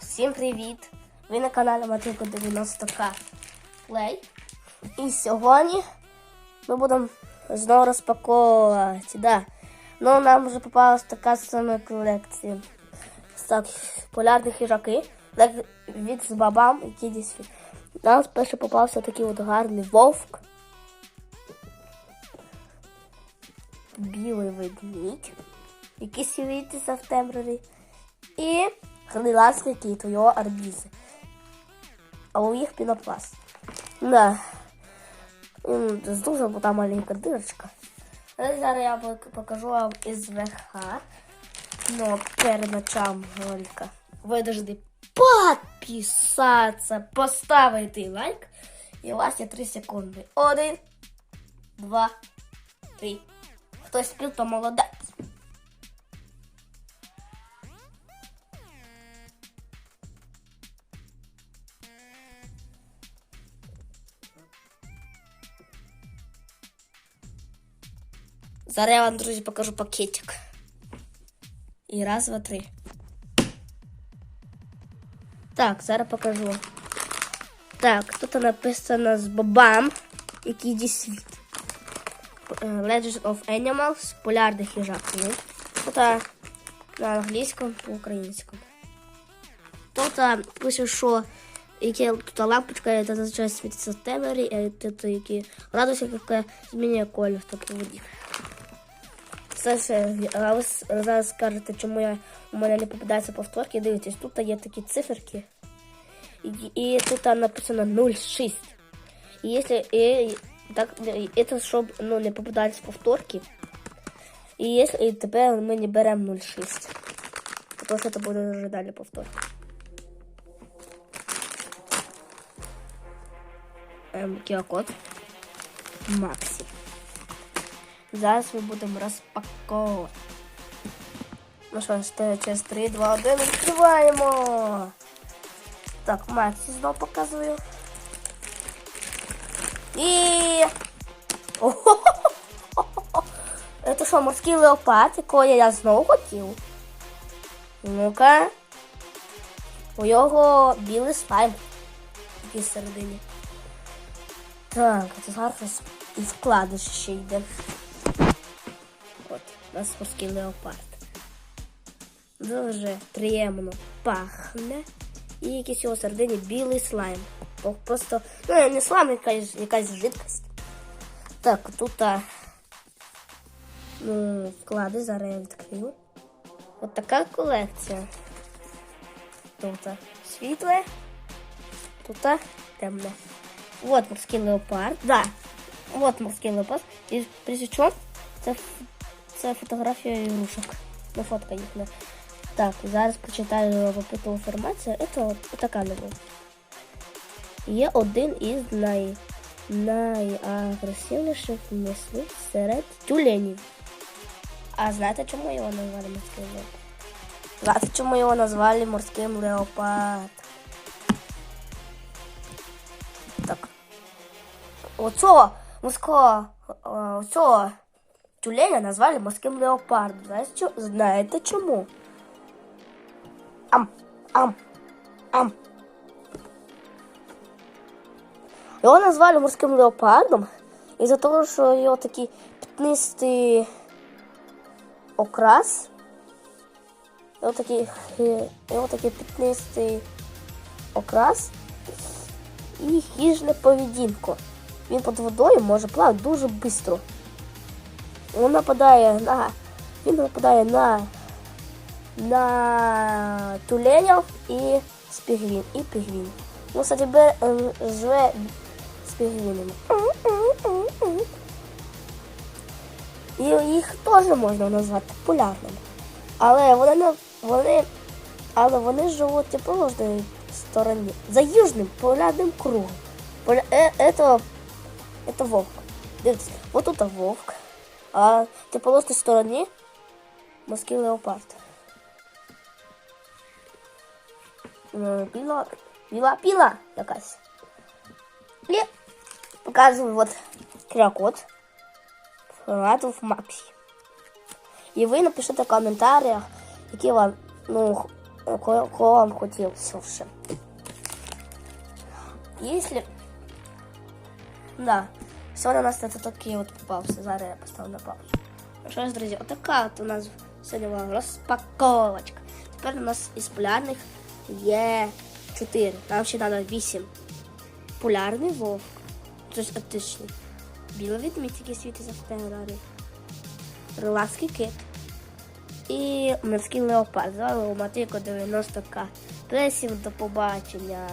Всім привіт! Ви на каналі Матинко 90К Play. І сьогодні ми будемо знову розпаковувати. Да. Ну, нам вже попалась така сама колекція. Так, полярних їжаки. Так, від з бабам, які десь. Нам спершу попався такий от гарний вовк. Білий ведмідь, який світиться в темряві. І грилацький кіт, у його арбізи. А у їх пінопласт. Да. Це дуже та маленька дирочка. Але зараз я пок- покажу вам із ВХ. Но перед началом ролика ви должны підписатися, поставити лайк. І у вас є 3 секунди. Один, два, три. Хтось спів, то молодець. Зараз я вам, друзі, покажу пакетик. І раз, два, три. Так, зараз покажу. Так, тут написано з бобам, який йде світ. Е, Legends of Animals, полярних їжаків. Тут на англійському, по-українському. Тут а, пише, що які тут лампочка, це зазвичай світиться в темряві, а тут які радуйся, яка змінює колір, тобто воді. Все, а ви зараз скажете, чому я, у мене не попадаються повторки. Дивіться, тут є такі циферки. І, і тут написано 0,6. І якщо і, так, і це щоб ну, не попадались повторки. І, якщо, і тепер ми не беремо 0,6. Тому що це буде вже далі повторки. Ем, QR-код. Максі. Зараз ми будемо розпаковувати. Ну що, ж, через 3, 2, 1 відкриваємо. Так, Максі знов показую. І. Це що, морський леопард, якого я знову хотів. Ну-ка. У його білий слайм. Такий всередині. Так, це зараз і вкладиш ще йде. От, нас морський леопард. Дуже приємно пахне. І якийсь його середині білий слайм. Просто, ну, не слайм, якась, якась жидкость. Так, тут а, ну, вклади, зараз я відкрию. От така колекція. Тут а, світле, тут а, темне. Вот морський леопард. Да. Вот морський леопард. І причому це, це фотографія ігрушок. Ну, фотка їхня. Так, зараз прочитаю попиту інформацію. Це така любов. Є один із най... найагресивніших мисливців серед тюленів. А знаєте, чому його назвали морським леопардом? Знаєте, чому його назвали морським леопардом? Так. Морського е, оцього тюленя назвали морським леопардом. Знаєте, чо- знаєте чому? Ам, ам, ам. Його назвали морським леопардом із-за того, що його такий пятнистий окрас. Його такий, е, його такий пятнистий окрас і хижне поведінку. Він під водою може плавати дуже швидко. Він нападає на. Він нападає на на тюленів і спігвін, і пігвін. Ну, кстати, бе, живе з. І їх теж можна назвати полярними. Але вони не вони, але вони живуть в протилежній стороні. За южним полярним кругом. Поля, е, это, это вовк. Дивіться, вот тут вовк. А в протилежній стороні морський леопард. Е, Біла, біла, біла якась. І показую от QR-код формату в Максі. І ви напишіть в коментарях, які вам, ну, кого, кого вам хотів ще. Если... Да. Сегодня у нас это такие вот попался. Зараз я поставлю на паузу. Ну що ж, друзі, отака от у нас сьогодні була розпаковочка. Тепер у нас із полярних є 4. Нам ще треба 8. Полярний вовк. Тобто оптичний. Білий відмідь, який світиться в фотографії. Релакський кит. І морський леопард. Звали у Матико 90к. Всім до побачення.